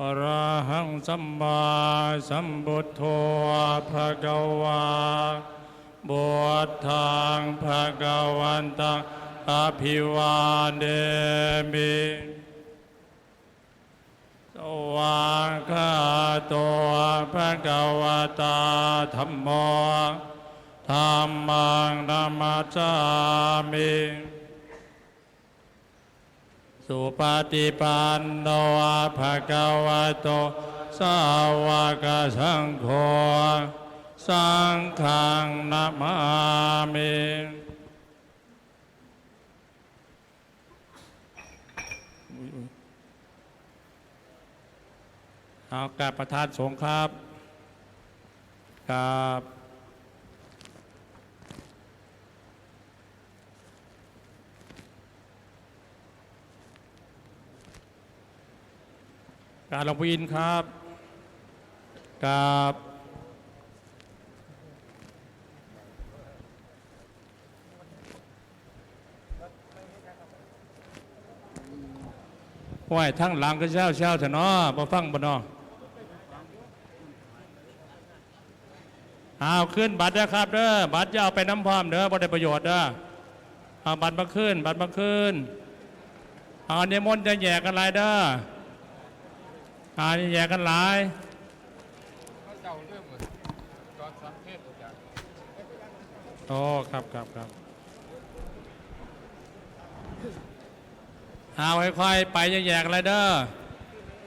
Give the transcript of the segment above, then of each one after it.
อระหังสัมมาสัมพุทโธภะคะวาบวชทางภะคะวันตังอภิวาเดมิสวากขาโตัวพระกวตาธรรมโมธรรมังนามาจามิ สุปฏิปันโนภะคะวะโต สาวกสังโฆ สังฆังนามามิเอากาบประธานสงฆ์ครับกราบ กาบหลวงพ่ออินครับกราบไหวทั้งหลังก็เช้าเช้าเถอะเนาะมาฟังบ่เนาะเอาขึ้นบัตรนะครับเด้อบัตรจะเอาไปน้ำพร้อมเด้อบ่ได้ประโยชน์เด้อเอาบัตรมาขึ้น บัตรมาขึ้นเอาเนยมนจะแยกกันหลยเด้อ เอาแยกกันหลายเขาเจ้าเรื่องเหมือนตอนสังเทศตัวอย่างโอ้ครับครับครับเอาค่อยๆไปจะแยกอะไรเด้อ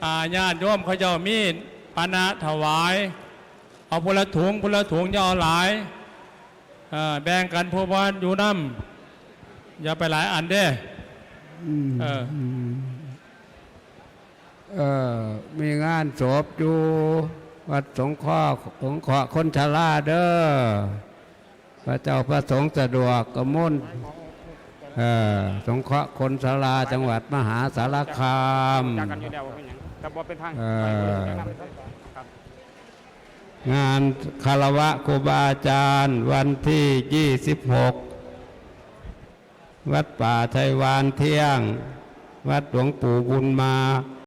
อาญาติโยมเขาเจ้ามีดปานะถวาย เอาพละถุงพละถุงอย่าเอาหลายเอ่อแบ่งกันผู้ว่าอยู่น้ำอย่าไปหลายอันเด้เออ เออมีงานศพอยู่วัดสงเคราะห์สงเคราะห์คนชราเด้อพระเจ้าพระสงฆ์สะดวกกมุนเออสงเคราะห์คนชราจังหวัดมหาสารคามจากกันอยู่แล้วว่าเป็นหยังแต่บ่เป็นทางเออครับงานคารวะครูบาอาจารย์วันที่ 26 วัดป่าไทยวานเที่ยง วัดหลวงปู่บุญมา